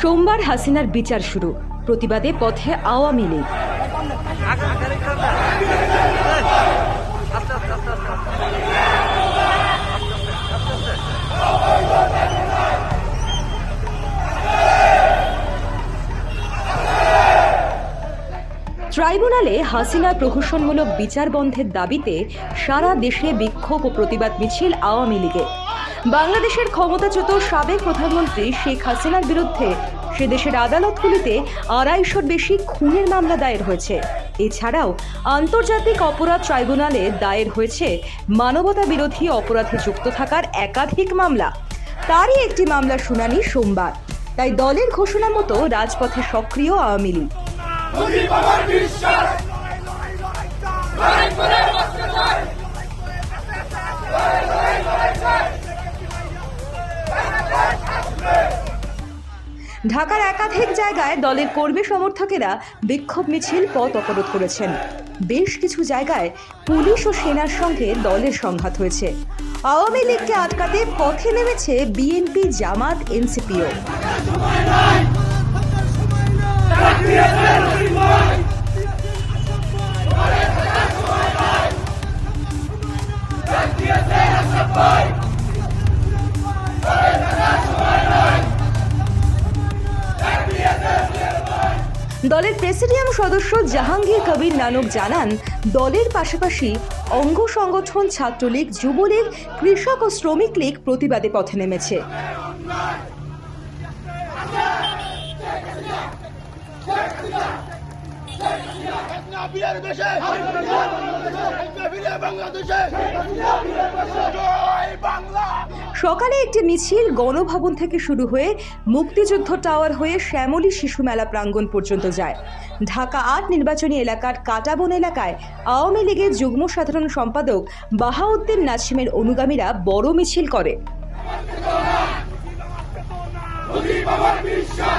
সোমবার হাসিনার বিচার শুরু। প্রতিবাদে পথে আওয়ামী লীগ। ট্রাইব্যুনালে হাসিনার প্রহসনমূলক বিচার বন্ধের দাবিতে সারা দেশে বিক্ষোভ ও প্রতিবাদ মিছিল আওয়ামী লীগে। বাংলাদেশের ক্ষমতাচ্যুত সাবেক প্রধানমন্ত্রী শেখ হাসিনার বিরুদ্ধে সে দেশের আদালতগুলিতে আড়াইশোর বেশি খুনের মামলা দায়ের হয়েছে। এছাড়াও আন্তর্জাতিক অপরাধ ট্রাইব্যুনালে দায়ের হয়েছে মানবতা বিরোধী অপরাধে যুক্ত থাকার একাধিক মামলা। তারই একটি মামলার শুনানি সোমবার। তাই দলের ঘোষণা মতো রাজপথে সক্রিয় আওয়ামী লীগ। ঢাকার একাধিক জায়গায় দলের কর্মী সমর্থকেরা বিক্ষোভ মিছিল পথ অবরোধ করেছেন। বেশ কিছু জায়গায় পুলিশ ও সেনার সঙ্গে দলের সংঘাত হয়েছে। আওয়ামী লীগকে আটকাতে পথে নেমেছে বিএনপি, জামাত, এনসিপিও। দলের প্রেসিডিয়াম সদস্য জাহাঙ্গীর কবির নানক জানান দলের পাশাপাশি অঙ্গ সংগঠন ছাত্রলীগ যুবলীগ কৃষক ও শ্রমিক লীগ প্রতিবাদে পথে নেমেছে বাংলাদেশে সকালে একটি মিছিল গণভবন থেকে শুরু হয়ে মুক্তিযুদ্ধ টাওয়ার হয়ে শ্যামলী শিশু মেলা প্রাঙ্গণ পর্যন্ত যায় ঢাকা আট নির্বাচনী এলাকার কাটাবন এলাকায় আওয়ামী লীগের যুগ্ম সাধারণ সম্পাদক বাহাউদ্দিন নাসিমের অনুগামীরা বড় মিছিল করে বিশ্বাস